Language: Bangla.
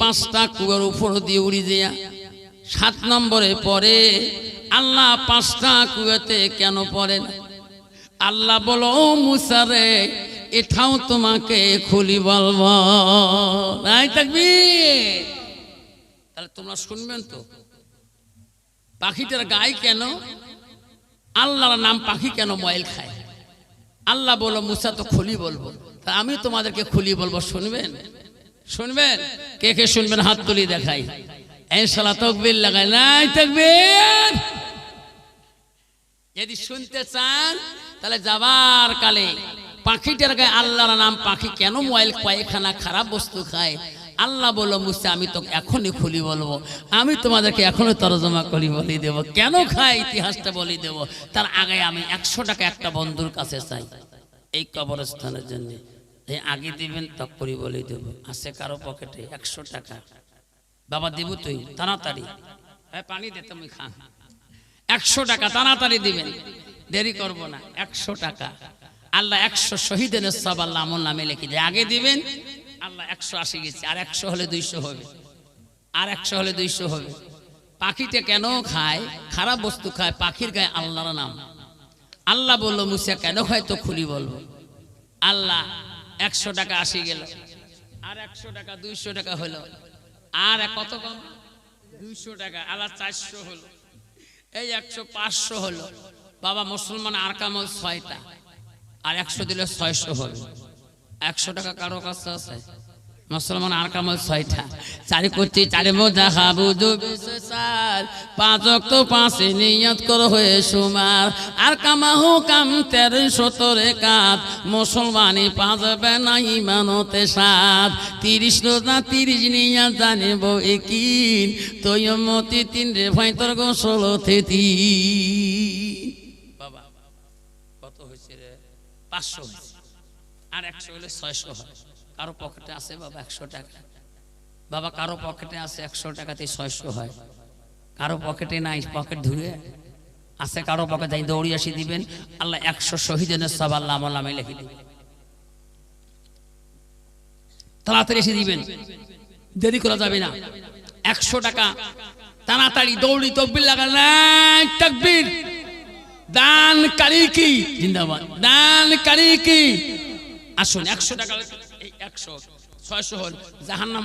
পাঁচটা কুয়ার উপর দিয়ে উড়ি দেয়া সাত নম্বরে পরে আল্লাহ পাঁচটা কুয়াতে কেন পড়েন আল্লাহ বলো মুসারে এটাও তোমাকে খুলি বলব। তাহলে তোমরা শুনবেন তো, পাখিটার গায়ে কেন, আল্লাহর নাম পাখি কেন ময়েল খায়? আল্লাহ বলো, মুসা তো খুলি বলব। তা আমি তোমাদেরকে খুলি বলব, শুনবেন? শুনবেন? কে কে শুনবেন? হাত তুলি দেখাই। তকবির লাগাই। নাই তকবির। যদি শুনতে চান, তাহলে যাবার কালে পাখিটার গায়ে আল্লাহর নাম পাখি কেন মোবাইল পায়খানা খারাপ বস্তু খায়? আল্লাহ বলো মুসা, আমি তো এখনই খুলি বলব। আমি তোমাদেরকে এখনই তরজমা করি বলি দেব। কেন খায়? ইতিহাসটা বলি দেব। তার আগে আমি একশো টাকা একটা বন্ধুর কাছে চাই। এই কবরস্থানের জন্য। আগে দিবেন তক্ষরি বলে দেব। আছে কারও পকেটে একশো টাকা। বাবা, দেব তুই তাড়াতাড়ি। হ্যাঁ পানি দে তুমি খা একশো টাকা, তাড়াতাড়ি দিবেন। দেরি করব না, একশো টাকা। আল্লাহ একশো শহীদের সব আল্লাহ আমল নামে লিখে দেয়। আগে দিবেন, আল্লাহ একশো আসে গেছে। আর একশো হলে দুইশো হবে। আর একশো হলে দুইশো হবে। পাখিতে কেন খায়? খারাপ বস্তু খায়, পাখির গায়ে আল্লাহর নাম। আল্লাহ বলল, মুসা কেন খায় তো খুলি বলব। আল্লাহ একশো টাকা আসি গেল। আর একশো টাকা, দুইশো টাকা হলো। আর কত কম? দুইশো টাকা আলা চারশো হলো। এই একশো পাঁচশো হলো। বাবা, মুসলমান আর কামল ছয়টা। আর একশো দিলে ছয়শো হবে। একশো টাকা কারও কাছে আছে? মুসলমান আর কামল ছয়টা। চারি করছি চারি বোঝা হাবু স্যার পাঁচ তো পাঁচে নিয়ত কর হয়ে সুমার। আর কামাহু কাম তেরো সতরে কাত মুসলমানি পাঁচবে না ইমানতে সাত। তিরিশ রোজা, তিরিশ নিয়া জানিব একিন। তৈমতি তিন রে ভাই, তোর গোসল থেতি বাবা কত হয়েছে রে? পাঁচশো আর একশো হলে ছয়শো হয়। কারও পকেটে আছে বাবা একশো টাকা। বাবা, কারও পকেটে আছে একশো টাকাতে ছয়শো হয়। কারও পকেটে নাই, পকেট ধুয়ে আছে কারও পকেটে যাই দৌড়ি আসি দিবেন। আল্লাহ একশো শহীদের সব আল্লাহ আমল নামে লিখে দিবেন। তাড়াতাড়ি এসে দিবেন। দেরি করা যাবে না। একশো টাকা। তাড়াতাড়ি দৌড়ি তকবির লাগা নাই, তকবির। দান কারি কি? জিন্দাবাদ। দান কারি কি? আসুন একশো টাকা এই একশো ছয়শো হল জাহান্নাম